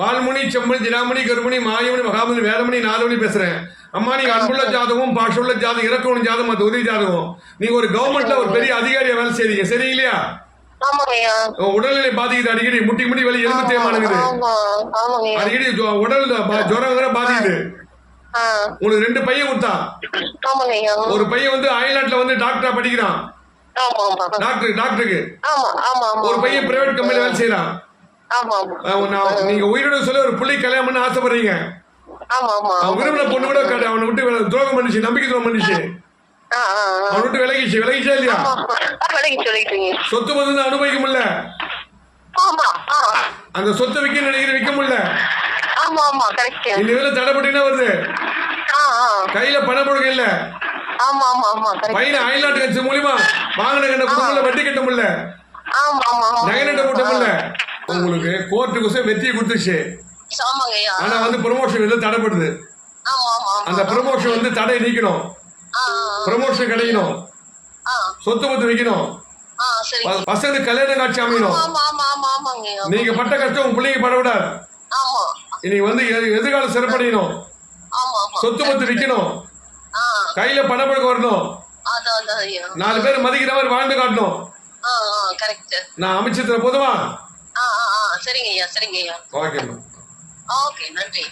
வால்முனி செம்மணி தினாமணி கருமணி மாயமணி மகாமணி வேதமணி நாதமணி பேசுறேன். அம்மா நீங்க அன்புள்ள ஜாதகம் பாஷுள்ள ஜாதகம் இறக்கணும் ஜாதகம் உதவி ஜாதகம். நீங்க ஒரு கவர்மெண்ட்ல ஒரு பெரிய அதிகாரியா வேலை செய்றீங்க. சரி இல்லையா உடல்நிலை பாதிக்குது அடிக்கடி முட்டி முட்டி வலி எலும்பு ஆமாங்கய்யா. அடிக்கடி உடல் ஜுரம் பாதிக்குது. உங்களுக்கு ரெண்டு பையன் கொடுத்தா. ஆமாங்கய்யா. ஒரு பையன் வந்து அயல்நாட்டுல வந்து டாக்டரா படிக்கிறான். டாக்டர் டாக்டருக்கு ஒரு பையன் பிரைவேட் கம்பெனில வேலை செய்யறான் நீங்க உயிரோட சொல்ல ஒரு புள்ளி கல்யாணம் ஆசைப்படுறீங்க. விரும்பின பொண்ணு கூட கட- அவனை விட்டு துரோகம் பண்ணிச்சு நம்பிக்கை துரோகம் பண்ணிச்சு. அவனை விட்டு விலகிச்சு விலகிச்சா இல்லையா? சொத்து வந்து அனுபவிக்க முடியல. அந்த சொத்தை விற்க நினைக்கிற விற்க முடியல? இந்த இதுல தடைப்பட்டீங்கன்னா வருது. கையில பணம் கொடுக்க இல்ல? பையனை அயல்நாட்டு கட்சி மூலியமா வாங்கின கண்ட குடும்பங்கள வட்டி கட்ட முடியல. நகை நட்ட போட்ட முடியல. உங்களுக்கு கோர்ட்டுக்கு வெற்றியை கொடுத்துச்சு ஆனா வந்து ப்ரொமோஷன் வந்து தடைப்படுது அந்த ப்ரொமோஷன் வந்து தடை நீக்கணும். ப்ரொமோஷன் கிடைக்கணும் சொத்து பத்து வைக்கணும். பசங்களுக்கு கல்யாண காட்சி அமையணும். நீங்க பட்ட கஷ்டம் உங்க பிள்ளைங்க படக்கூடாது. இன்னைக்கு வந்து எதிர்காலம் சிறப்படையணும். சொத்து பத்து விற்கணும் கையில பணப்பழக்கம் வரணும். நாலு பேர் மதிக்கிற மாதிரி வாழ்ந்து காட்டணும். ஆ ஆ கரெக்ட் நான் அமைச்சத்துல போதுமா சரிங்க ஐயா சரிங்க ஐயா ஓகே நன்றி.